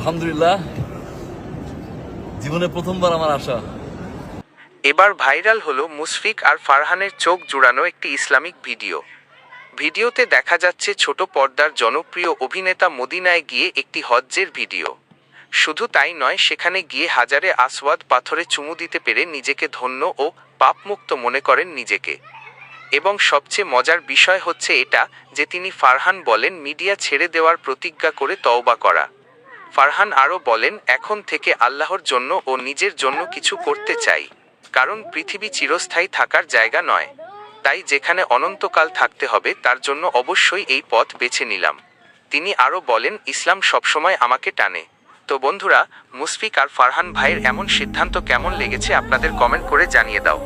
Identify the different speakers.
Speaker 1: আলহামদুলিল্লাহ। জীবনে প্রথমবার আমার আশা।
Speaker 2: এবার ভাইরাল হলো মুশফিক আর ফারহানের চোখ জুড়ানো একটি ইসলামিক ভিডিও। ভিডিওতে দেখা যাচ্ছে ছোট পর্দার জনপ্রিয় অভিনেতা মদিনায় গিয়ে একটি হজ্জের ভিডিও। শুধু তাই নয়, সেখানে গিয়ে হাজারে আসওয়াদ পাথরে চুমু দিতে পেরে নিজেকে ধন্য ও পাপমুক্ত মনে করেন নিজেকে। এবং সবচেয়ে মজার বিষয় হচ্ছে এটা যে তিনি ফারহান বলেন, মিডিয়া ছেড়ে দেওয়ার প্রতিজ্ঞা করে তওবা করা। ফারহান আরও বলেন, এখন থেকে আল্লাহর জন্য ও নিজের জন্য কিছু করতে চাই, কারণ পৃথিবী চিরস্থায়ী থাকার জায়গা নয়। তাই যেখানে অনন্তকাল থাকতে হবে, তার জন্য অবশ্যই এই পথ বেছে নিলাম। তিনি আরও বলেন, ইসলাম সবসময় আমাকে টানে। তো বন্ধুরা, মুশফিক আর ফারহান ভাইয়ের এমন সিদ্ধান্ত কেমন লেগেছে আপনাদের কমেন্ট করে জানিয়ে দাও।